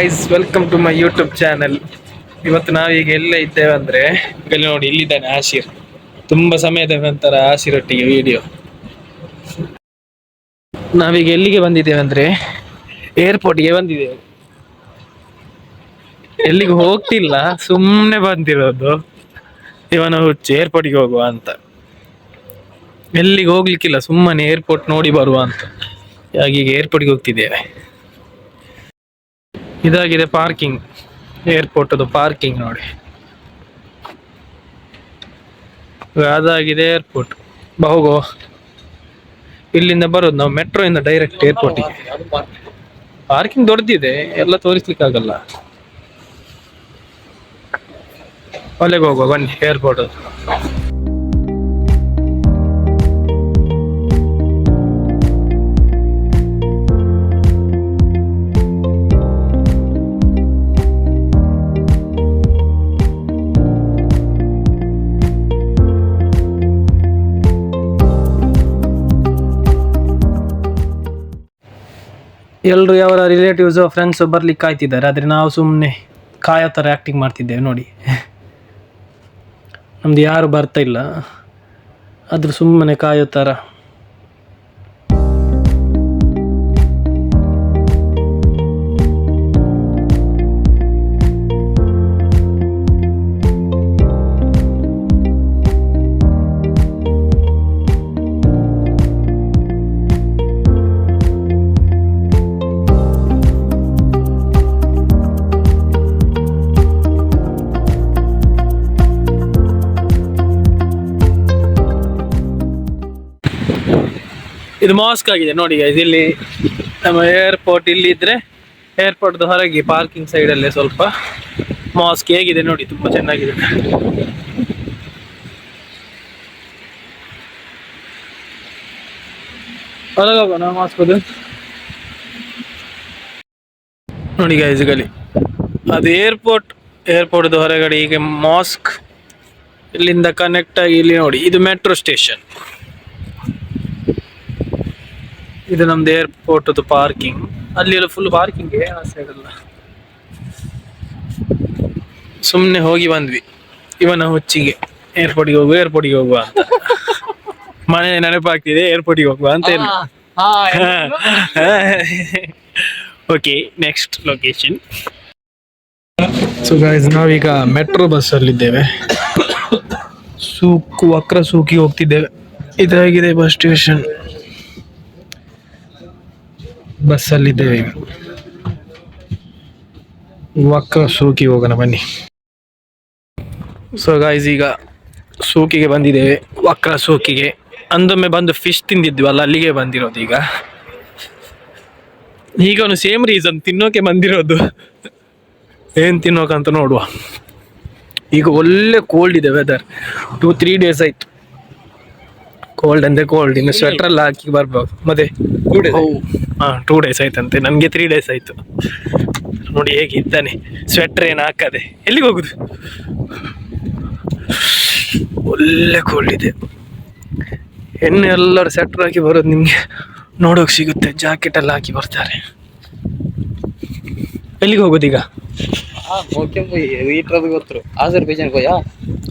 Guys welcome to my YouTube channel ಇವತ್ತು ನಾವೀಗ ಎಲ್ಲ ಇದ್ದೇವೆ ಅಂದ್ರೆ ಇಲ್ಲಿ ನೋಡಿ, ಇಲ್ಲಿದ್ದಾನೆ ಆಶೀರ್. ತುಂಬಾ ಸಮಯದ ನಂತರ ಆಶೀರೊಟ್ಟಿಗೆ ವಿಡಿಯೋ ನಾವೀಗ ಎಲ್ಲಿಗೆ ಬಂದಿದ್ದೇವೆ ಅಂದ್ರೆ ಏರ್ಪೋರ್ಟ್ಗೆ ಬಂದಿದ್ದೇವೆ. ಎಲ್ಲಿಗೆ ಹೋಗ್ತಿಲ್ಲ ಸುಮ್ಮನೆ ಬಂದಿರೋದು. ಇವನ ಹುಚ್ಚು ಏರ್ಪೋರ್ಟ್ಗೆ ಹೋಗುವ ಅಂತ. ಎಲ್ಲಿಗೆ ಹೋಗ್ಲಿಕ್ಕಿಲ್ಲ, ಸುಮ್ಮನೆ ಏರ್ಪೋರ್ಟ್ ನೋಡಿ ಬರುವ ಅಂತ. ಹಾಗೀಗ ಏರ್ಪೋರ್ಟ್ಗೆ ಹೋಗ್ತಿದ್ದೇವೆ. ಇದಾಗಿದೆ ಪಾರ್ಕಿಂಗ್ ಏರ್ಪೋರ್ಟ್ ಅದು ಪಾರ್ಕಿಂಗ್ ನೋಡಿ. ಅದಾಗಿದೆ ಏರ್ಪೋರ್ಟ್ ಬಹುಗೋ. ಇಲ್ಲಿಂದ ಬರೋದು ನಾವು ಮೆಟ್ರೋ ಇಂದ ಡೈರೆಕ್ಟ್ ಏರ್ಪೋರ್ಟಿಗೆ ಪಾರ್ಕಿಂಗ್ ದೊಡ್ಡದಿದೆ ಎಲ್ಲ ತೋರಿಸ್ಲಿಕ್ಕೆ ಆಗಲ್ಲ ಅಲ್ಲಿಗೆ ಹೋಗುವ ಬನ್ನಿ ಏರ್ಪೋರ್ಟ್ ಎಲ್ಲರೂ ಯಾವ ರಿಲೇಟಿವ್ಸ್ ಫ್ರೆಂಡ್ಸ್ ಬರ್ಲಿಕ್ಕೆ ಕಾಯ್ತಿದ್ದಾರೆ. ಆದರೆ ನಾವು ಸುಮ್ಮನೆ ಕಾಯೋ ಥರ ಆ್ಯಕ್ಟಿಂಗ್ ಮಾಡ್ತಿದ್ದೇವೆ ನೋಡಿ. ನಮ್ದು ಯಾರು ಬರ್ತಾ ಇಲ್ಲ. ಆದ್ರೂ ಸುಮ್ಮನೆ ಕಾಯೋ ಥರ ಇದು ಮಾಸ್ಕ್ ಆಗಿದೆ. ನೋಡಿ ಇಲ್ಲಿ ನಮ್ಮ ಏರ್ಪೋರ್ಟ್ ಇಲ್ಲಿ ಇದ್ರೆ ಏರ್ಪೋರ್ಟ್ ಹೊರಗೆ ಪಾರ್ಕಿಂಗ್ ಸೈಡ್ ಅಲ್ಲೇ ಸ್ವಲ್ಪ ಮಾಸ್ಕ್ ಹೇಗಿದೆ ನೋಡಿ, ತುಂಬಾ ಚೆನ್ನಾಗಿದೆ. ಮಾಸ್ಕ್ ನೋಡಿ ಗೈಸ್ ಗಲಿ, ಅದು ಏರ್ಪೋರ್ಟ್ ಏರ್ಪೋರ್ಟ್ ಹೊರಗಡೆ ಈಗ ಮಾಸ್ಕ್ ಇಲ್ಲಿಂದ ಕನೆಕ್ಟ್ ಆಗಿ ಇಲ್ಲಿ ನೋಡಿ, ಇದು ಮೆಟ್ರೋ ಸ್ಟೇಷನ್ ಇದು ನಮ್ದು ಏರ್ಪೋರ್ಟ್ ಪಾರ್ಕಿಂಗ್ ಅಲ್ಲಿ ಎಲ್ಲ ಫುಲ್ ಪಾರ್ಕಿಂಗ್ ಆ ಸೈಡ್ ಎಲ್ಲ. ಸುಮ್ಮನೆ ಹೋಗಿ ಬಂದ್ವಿ. ಇವನ ಹುಚ್ಚಿಗೆ. ಏರ್ಪೋರ್ಟಿಗೆ ಹೋಗುವ ಏರ್ಪೋರ್ಟಿಗೆ ಹೋಗುವ ಅಂತ. ಮನೆ ನೆನಪಾಗ್ತಿದೆ ಏರ್ಪೋರ್ಟಿಗೆ ಹೋಗುವ ಅಂತ ಇಲ್ಲ okay next location so guys ನಾವೀಗ ಮೆಟ್ರೋ ಬಸ್ ಅಲ್ಲಿದ್ದೇವೆ. ಸೂಕು ವಕ್ರ ಸೂಕಿ ಹೋಗ್ತಿದ್ದೇವೆ. ಇದಾಗಿದೆ ಬಸ್ ಸ್ಟೇಷನ್ ಬಸ್ಸಲ್ಲಿದ್ದೇವೆ. ವಕ್ಕ ಸೂಕಿ ಹೋಗೋಣ, ಬನ್ನಿ. ಸೊ ಗಾಯ್ಸ್ ಈಗ ಸೂಕಿಗೆ ಬಂದಿದ್ದೇವೆ. ವಕ್ರ ಸೂಕಿಗೆ. ಅಂದೊಮ್ಮೆ ಬಂದು ಫಿಶ್ ತಿಂದಿದ್ವಲ್ಲ ಅಲ್ಲಿಗೆ ಬಂದಿರೋದು ಈಗ. ಈಗ ಅವನು ಸೇಮ್ ರೀಸನ್ ತಿನ್ನೋಕೆ ಬಂದಿರೋದು. ಏನ್ ತಿನ್ನೋಕಂತ ನೋಡುವ. ಈಗ ಒಳ್ಳೆ ಕೋಲ್ಡ್ ಇದೆ ವೆದರ್ ಟೂ ತ್ರೀ ಡೇಸ್ ಆಯ್ತು. ಕೋಲ್ಡ್ ಅಂದ್ರೆ ಕೋಲ್ಡ್ ಇನ್ನು ಸ್ವೆಟರ್ ಎಲ್ಲ ಹಾಕಿ ಬರ್ಬೇಕು ಮತ್ತೆ ಹಾ ಟೂ ಡೇಸ್ ಆಯ್ತಂತೆ. ನನಗೆ ತ್ರೀ ಡೇಸ್ ಆಯ್ತು. ನೋಡಿ ಹೇಗೆ ಇದ್ದಾನೆ. ಸ್ವೆಟರ್ ಏನು ಹಾಕದೆ. ಎಲ್ಲಿಗೆ ಹೋಗುದು? ಒಳ್ಳೆ ಕೋಲ್ಡ್ ಇದೆ. ಹೆಣ್ಣು ಎಲ್ಲರೂ ಸ್ವೆಟರ್ ಹಾಕಿ ಬರೋದು ನಿಮ್ಗೆ ನೋಡೋಕೆ ಸಿಗುತ್ತೆ. ಜಾಕೆಟ್ ಎಲ್ಲ ಹಾಕಿ ಬರ್ತಾರೆ. ಎಲ್ಲಿಗೆ ಹೋಗೋದು ಈಗ?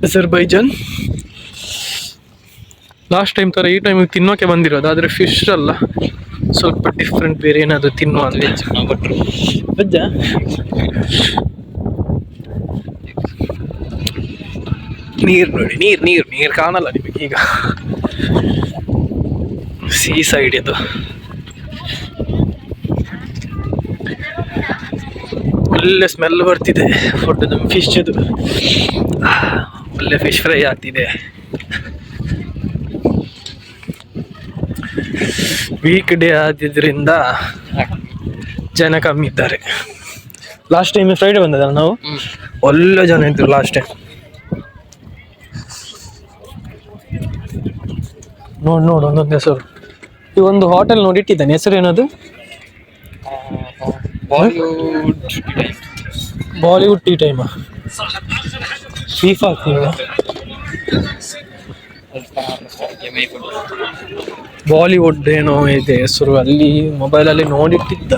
ಅಜರ್ಬೈಜಾನ್ ಲಾಸ್ಟ್ ಟೈಮ್ ತರ ಈ ಟೈಮ್ ತಿನ್ನೋಕೆ ಬಂದಿರೋದು ಆದ್ರೆ ಫಿಶ್ ಅಲ್ಲ. ಸ್ವಲ್ಪ ಡಿಫ್ರೆಂಟ್ ಬೇರೆ ಏನಾದ್ರು ತಿನ್ನುವ ಭಟ್ರು ಅಜ್ಜ ನೀರ್ ನೋಡಿ ನೀರ್ ನೀರ್ ನೀರ್ ಕಾಣಲ್ಲ ನಿಮಗೆ ಈಗ. ಸೀ ಸೈಡ್ ಇದು. ಒಳ್ಳೆ ಸ್ಮೆಲ್ ಬರ್ತಿದೆ. ಫಿಶ್ ಇದು. ಒಳ್ಳೆ ಫಿಶ್ ಫ್ರೈ ಆಗ್ತಿದೆ. ವೀಕ್ ಡೇ ಆದಿದ್ರಿಂದ ಜನ ಕಮ್ಮಿ ಇದ್ದಾರೆ. ಲಾಸ್ಟ್ ಟೈಮ್ ಫ್ರೈಡೆ ಬಂದದಲ್ಲ ನಾವು? ಒಳ್ಳೆ ಜನ ಇದ್ರು ಲಾಸ್ಟ್ ಟೈಮ್ ನೋಡ್ ನೋಡು ಒಂದೊಂದು ಹೆಸರು. ಈ ಒಂದು ಹೋಟೆಲ್ ನೋಡಿ ಇಟ್ಟಿದ್ದಾನೆ. ಹೆಸರು ಏನದು? Bollywood Bollywood tea time FIFA Bollywood ಏನೋ ಇದೆ ಹೆಸರು ಅಲ್ಲಿ ಮೊಬೈಲಲ್ಲಿ ನೋಡಿಟ್ಟಿದ್ದ.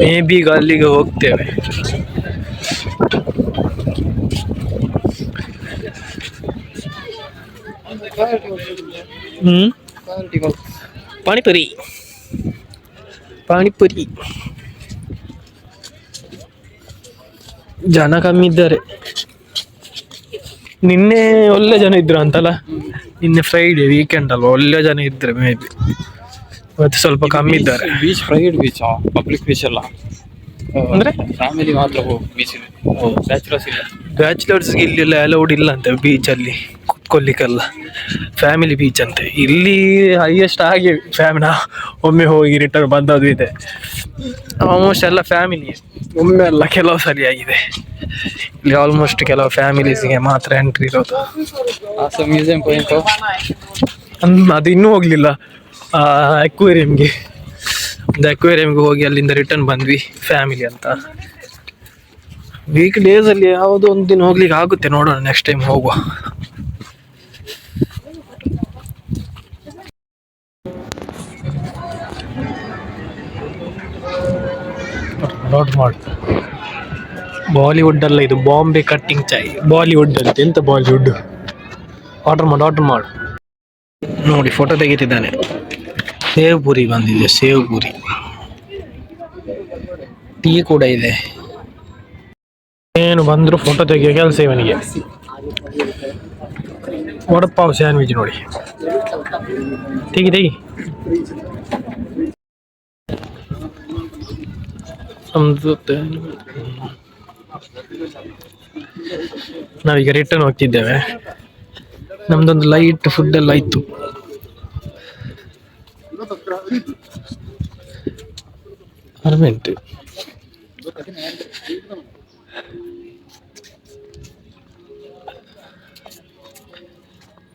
ಮೇ ಬಿ ಈಗ ಅಲ್ಲಿಗೆ ಹೋಗ್ತೇವೆ. ಹ್ಮ್? ಪಾನಿಪುರಿ. ಪಾನಿಪುರಿ. ಜನ ಕಮ್ಮಿ ಇದ್ದಾರೆ. ನಿನ್ನೆ ಒಳ್ಳೆ ಜನ ಇದ್ರು ಅಂತಲ್ಲ? ನಿನ್ನೆ ಫ್ರೈಡೆ ವೀಕೆಂಡ್ ಅಲ್ವಾ? ಒಳ್ಳೆ ಜನ ಇದ್ರೆ ಮೇ ಬಿ ಇವತ್ತು ಸ್ವಲ್ಪ ಕಮ್ಮಿ ಇದ್ದಾರೆ. Beach private beach public beach ಅಲ್ಲ? ಅಂದ್ರೆ? ಫ್ಯಾಮಿಲಿ ಮಾತ್ರ ಬೀಚ್ ಬ್ಯಾಚುಲರ್ಸ್ ಇಲ್ಲ. ಬ್ಯಾಚುಲರ್ಸ್ಗೆ ಇಲ್ಲೆಲ್ಲ ಅಲೌಡ್ ಇಲ್ಲ ಅಂತೆ ಬೀಚಲ್ಲಿ ಕುತ್ಕೊಳ್ಲಿಕ್ಕೆಲ್ಲ ಫ್ಯಾಮಿಲಿ ಬೀಚ್ ಅಂತ. ಇಲ್ಲಿ ಹೈಯೆಸ್ಟ್ ಆಗಿ ಫ್ಯಾಮಿಲಿ ಒಮ್ಮೆ ಹೋಗಿ ರಿಟರ್ನ್ ಬಂದದ್ದು ಇದೆ. ಆಲ್ಮೋಸ್ಟ್ ಎಲ್ಲ ಫ್ಯಾಮಿಲಿ ಒಮ್ಮೆ ಅಲ್ಲ. ಕೆಲವು ಸರಿ ಆಗಿದೆ. ಇಲ್ಲಿ ಆಲ್ಮೋಸ್ಟ್ ಕೆಲವು ಫ್ಯಾಮಿಲೀಸ್ಗೆ ಮಾತ್ರ ಎಂಟ್ರಿ ಇರೋದು. ಮ್ಯೂಸಿಯಂ ಪಾಯಿಂಟ್ ಅದು ಇನ್ನೂ ಹೋಗ್ಲಿಲ್ಲ. ಅಕ್ವೇರಿಯಂಗೆ ಒಂದು ಅಕ್ವೇರಿಯಂಗೆ ಹೋಗಿ ಅಲ್ಲಿಂದ ರಿಟರ್ನ್ ಬಂದ್ವಿ ಫ್ಯಾಮಿಲಿ ಅಂತ. ವೀಕ್ ಡೇಸ್ ಅಲ್ಲಿ ಯಾವುದೋ ಒಂದು ದಿನ ಹೋಗ್ಲಿಕ್ಕೆ ಆಗುತ್ತೆ ನೋಡೋಣ ನೆಕ್ಸ್ಟ್ ಟೈಮ್ ಹೋಗುವ. ನೋಟ್ ಮಾಡಿ. ಬಾಲಿವುಡ್ ಅಲ್ಲ ಇದು ಬಾಂಬೆ ಕಟ್ಟಿಂಗ್ ಚಾಯ್ ಬಾಲಿವುಡ್ ಅಂತ ಎಂತ ಬಾಲಿವುಡ್ ಆರ್ಡರ್ ಮಾಡು ಆರ್ಡರ್ ಮಾಡು. ನೋಡಿ ಫೋಟೋ ತೆಗಿತಿದ್ದಾನೆ. ಸೇವ್ ಪುರಿ ಬಂದಿದೆ ಸೇವ್ ಪುರಿ ಟೀ ಕೂಡ ಇದೆ. ಏನು ಬಂದ್ರು ಫೋಟೋ ತೆಗಿಯೋ ಕೆಲಸ ಇವನಿಗೆ. ವಡಪಾವ್ ಸ್ಯಾಂಡ್ವಿಚ್ ನೋಡಿ. ತೆಗಿ ತೆಗಿ. ನಾವೀಗ ರಿಟರ್ನ್ ಹೋಗ್ತಿದ್ದೇವೆ. ನಮ್ದೊಂದು ಲೈಟ್ ಫುಡ್ ಎಲ್ಲ ಇತ್ತು. ಅರ್ಮೆಂಟ್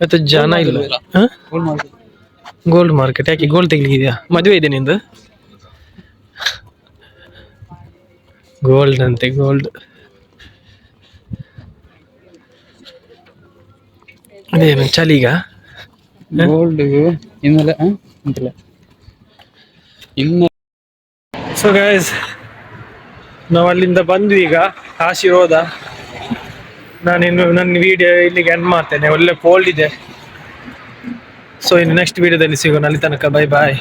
ಮತ್ತೆ ಜನ ಇಲ್ಲ. Gold market. ಯಾಕೆ ಗೋಲ್ಡ್ ತೆಗಿಲಿದೆಯಾ ಮದುವೆ ಇದೆ ನಿಂದು? ಗೋಲ್ಡ್ ಅಂತೆ ಗೋಲ್ಡ್ ಅದೇನು ಚಳಿಗ ಗೋಲ್ಡ್ ಇನ್ನೆಲ್ಲ ಅಂತಿಲ್ಲ. ಇನ್ನು ಸೊ ಗೈಸ್ ನಾವು ಅಲ್ಲಿಂದ ಬಂದ್ವಿ ಈಗ ಆಶೀರ್ವಾದ. ನಾನಿನ್ನು ನನ್ನ ವಿಡಿಯೋ ಇಲ್ಲಿಗೆ ಎಂಡ್ ಮಾಡ್ತೇನೆ ಒಳ್ಳೆ ಕೋಲ್ಡ್ ಇದೆ. ಸೊ ಇನ್ನು ನೆಕ್ಸ್ಟ್ ವಿಡಿಯೋದಲ್ಲಿ ಸಿಗೋಣ ಅಲ್ಲಿ ತನಕ ಬೈ ಬಾಯ್